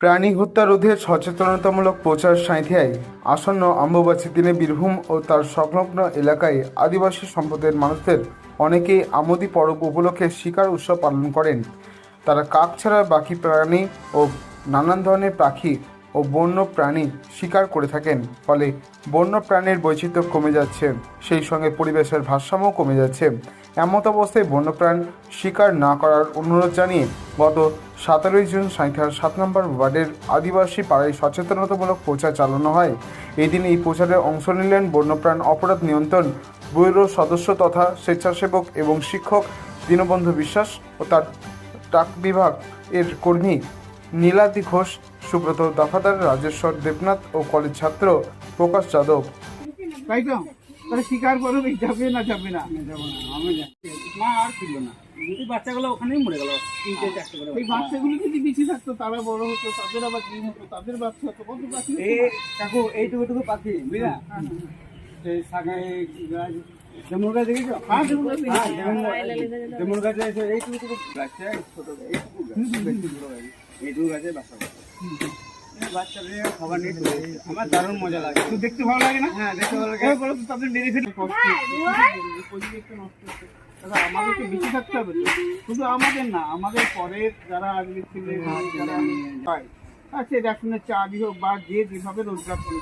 প্রাণী হত্যা রোধে সচেতনতামূলক প্রচার সাঁথিয়ায় আসন্ন অম্বুবাসী দিনে বীরভূম ও তার সংলগ্ন এলাকায় আদিবাসী সম্প্রদায়ের মানুষদের অনেকেই আমোদি পরব উপলক্ষে শিকার উৎসব পালন করেন। তারা কাক ছাড়া বাকি প্রাণী ও নানান ধরনের পাখি ও বন্য প্রাণী শিকার করে থাকেন, ফলে বন্য প্রাণীর বৈচিত্র্য কমে যাচ্ছে, সেই সঙ্গে পরিবেশের ভারসাম্য কমে যাচ্ছে। এমত অবস্থায় বন্যপ্রাণ শিকার না করার অনুরোধ জানিয়ে গত সতেরোই জুন সাঁইথার সাত নম্বর ওয়ার্ডের আদিবাসী পাড়ায় সচেতনতামূলক প্রচার চালানো হয়। এই দিন এই প্রচারে অংশ নিলেন বন্যপ্রাণ অপরাধ নিয়ন্ত্রণ ব্যুরো সদস্য তথা স্বেচ্ছাসেবক এবং শিক্ষক দীনবন্ধু বিশ্বাস ও তার ডাক বিভাগ এর কর্মী নীলাদি ঘোষ সুব্রত দফাদার রাজেশ্বর দেবনাথ ও কলেজ ছাত্র প্রকাশ যাদব। তাই তো তাহলে স্বীকার যাবে না যাবে না যাব না। আমি মা আর ছিল না। এই বাচ্চাগুলো ওখানেই মরে গেল। তিনটে চারটে করে এই বাচ্চাগুলো যদি বেঁচে থাকতো তারা বড় হতো তাদের আবার কি হতো তাদের বাচ্চা হতো কত বাচ্চা এই কাকু এইটুকুটুকু পাখি বুঝলা? সেই সাগাই গাছ যেমন গাছ দেখেছ? হ্যাঁ, যেমন গাছ যেমন গাছে এসে বাচ্চা ছোট। এইটুকু গাছে বাসা আমার দারুণ মজা লাগে দেখতে ভালো লাগে না হ্যাঁ দেখতে ভালো লাগে তাদের থাকতে হবে শুধু আমাদের না আমাদের পরের যারা আচ্ছা চাকরি হোক বা যে যেভাবে রোজগার করে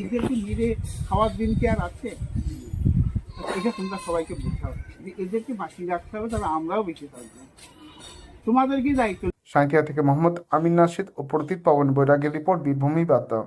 এদেরকে মেরে খাওয়ার দিন কি আর আছে এটা তোমরা সবাইকে বোঝাও যে এদেরকে বাঁচিয়ে রাখতে হবে তাহলে আমরাও বেঁচে থাকব তোমাদের কি দায়িত্ব সাঁইথিয়া থেকে মোহাম্মদ আমিন নাশিদ ও প্রতীক পাবন বৈরাগের রিপোর্ট বীরভূমি বার্তা।